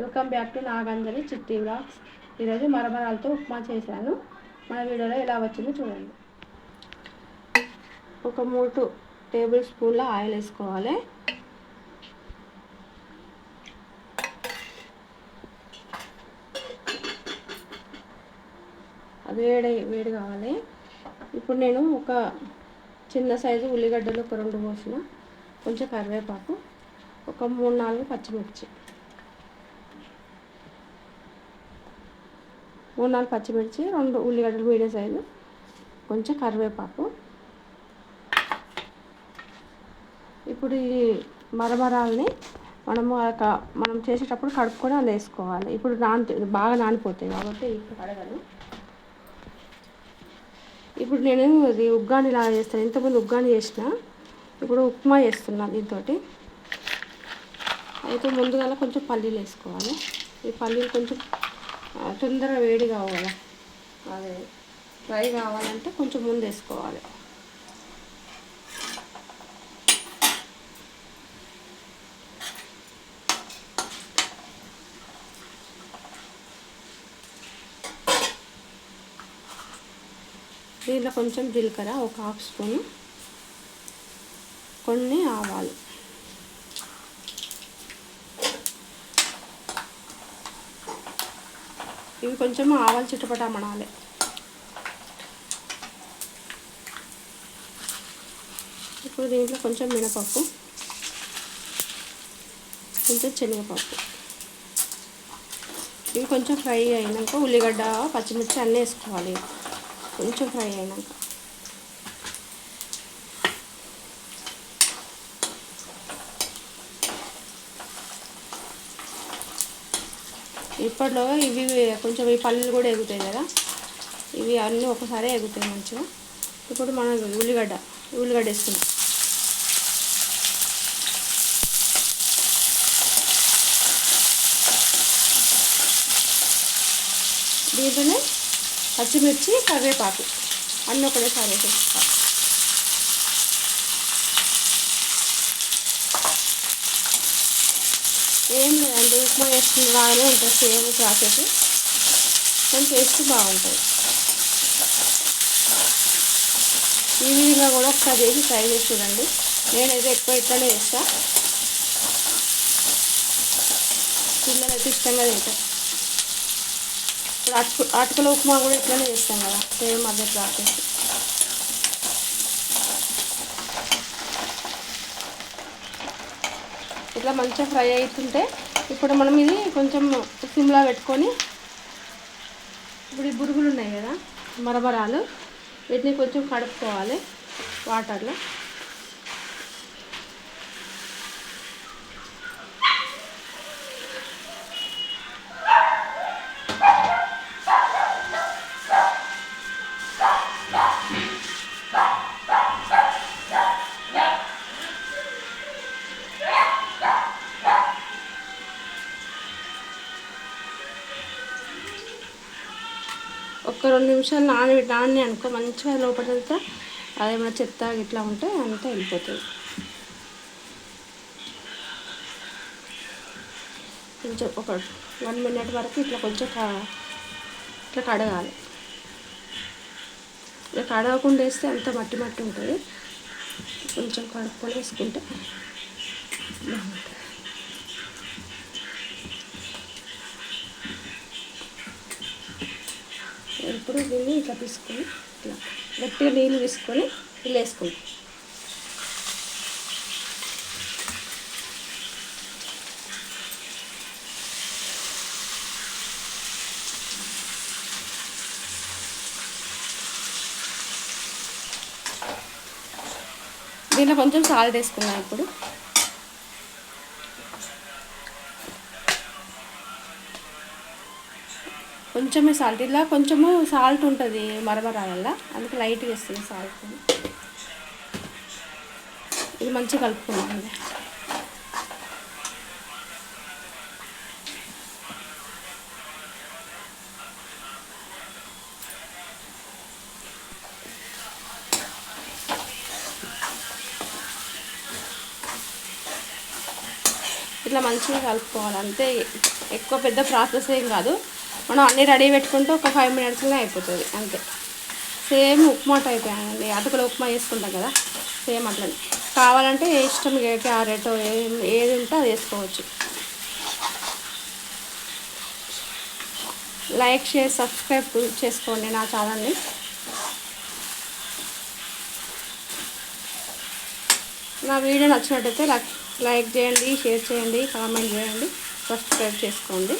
Welcome back to Naganjali చిట్టి blogs ఈరోజు మరమరాలతో ఉప్మా చేశాను. మన వీడియోలో ఎలా వచ్చిందో చూడండి. ఒక మూడు టేబుల్ స్పూన్ల ఆయిల్ వేసుకోవాలి. అది వేడి వేడి కావాలి. ఇప్పుడు నేను ఒక చిన్న సైజు ఉల్లిగడ్డలు ఒక రెండు పోసిన. కొంచెం కరివేపాకు ఒక మూడు నాలుగు పచ్చిమిర్చి. మూడు నాలుగు పచ్చిమిర్చి రెండు ఉల్లిగడ్డలు మీడియం సైజు కొంచెం కరివేపాకు. ఇప్పుడు ఈ మరమరాలని మనము ఒక మనం చేసేటప్పుడు కడుక్కొని అందులో వేసుకోవాలి. ఇప్పుడు నాని బాగా నానిపోతాయి కాబట్టి ఇప్పుడు కడగను. ఇప్పుడు నేను ఇది ఉగ్గాని ఇలా చేస్తాను. ఇంతకుముందు ఉగ్గాని చేసిన. ఇప్పుడు ఉప్మా చేస్తున్నాను దీంతో అయితే ముందుగా కొంచెం పల్లీలు వేసుకోవాలి. ఈ పల్లీలు కొంచెం తొందర తొందరగా వేడి కావాలి? అదే ఫ్రై కావాలంటే కొంచెం ముందు వేసుకోవాలి. దీంట్లో కొంచెం జీలకర్ర ఒక హాఫ్ స్పూను. కొన్ని ఆవాలు. ఇవి కొంచెం ఆవాలు చిట్టపట మనాలి ఇప్పుడు దీంట్లో కొంచెం మినపప్పు కొంచెం శనగపప్పు. ఇవి కొంచెం ఫ్రై అయినాక ఉల్లిగడ్డ పచ్చిమిర్చి అన్నీ వేసుకోవాలి. కొంచెం ఫ్రై అయినాక. ఇప్పట్లో ఇవి కొంచెం ఈ పల్లీలు కూడా ఎగుతాయి కదా. ఇవి అన్నీ ఒకసారి ఎగుతాయి మంచిగా. ఇప్పుడు మనం ఉల్లిగడ్డ ఉల్లిగడ్డ వేసుకుందాం. దీంట్లోనే పచ్చిమిర్చి కరివేపాకు అన్నీ ఒకటేసారి వేసేస్తాం ఏం లేదండి ఉప్మా వేసుకున్న బాగానే ఉంటుంది సేమ్ ప్రాసెస్. కానీ టేస్ట్ బాగుంటుంది ఈ విధంగా కూడా ఒకసారి చేసి ట్రై చేసి చూడండి. నేనైతే ఎక్కువ ఇట్లానే చేస్తా. పిల్లలు అయితే ఇష్టంగా తింటారు. ఇప్పుడు అటుకు అటుకుల ఉప్మా కూడా ఇట్లానే చేస్తాం కదా సేమ్ అదే ప్రాసెస్. ఇట్లా మంచిగా ఫ్రై అవుతుంటే ఇప్పుడు మనం ఇది కొంచెం సిమ్లా పెట్టుకొని ఇప్పుడు ఈ బురుగులు ఉన్నాయి కదా మరమరాలు. వీటిని కొంచెం కడుక్కోవాలి వాటర్లో. ఒక్క రెండు నిమిషాలు నాని నాని అనుకో మంచిగా లోపలంతా అదేమైనా చెత్త ఇట్లా ఉంటే అంతా వెళ్ళిపోతుంది. కొంచెం ఒక వన్ మినిట్ వరకు ఇట్లా కొంచెం ఇట్లా కడగాలి. ఇట్లా కడగకుండా వేస్తే అంత మట్టి మట్టి ఉంటుంది. కొంచెం కడుక్కొని వేసుకుంటే బాగుంటుంది. ఇప్పుడు దీన్ని ఇట్లా తీసుకొని ఇట్లా గట్టిగా నీళ్ళు తీసుకొని ఇల్లు వేసుకుంటాం దీంట్లో కొంచెం సాల్ట్ వేసుకున్నాను ఇప్పుడు. కొంచెమే సాల్ట్ ఇలా కొంచెము సాల్ట్ ఉంటుంది మరమరాలల్లో. అందుకే లైట్గా వేస్తుంది సాల్ట్ ఇది మంచిగా కలుపుకున్నామండి ఇట్లా మంచిగా కలుపుకోవాలి. అంతే ఎక్కువ పెద్ద ప్రాసెస్ ఏం కాదు. మనం అన్నీ రెడీ పెట్టుకుంటే ఒక ఫైవ్ మినిట్స్లో అయిపోతుంది అంతే. సేమ్ ఉప్మా టైప్ అండి అటుకుల ఉప్మా వేసుకుంటాం కదా సేమ్ అట్లనే. కావాలంటే ఏ ఇష్టం ఏ క్యారెట్ ఏ- ఏది ఉంటే అది వేసుకోవచ్చు. లైక్ షేర్ సబ్స్క్రైబ్ చేసుకోండి నా ఛానల్ని. నా వీడియో నచ్చినట్టయితే లైక్ లైక్ చేయండి షేర్ చేయండి కామెంట్ చేయండి సబ్స్క్రైబ్ చేసుకోండి.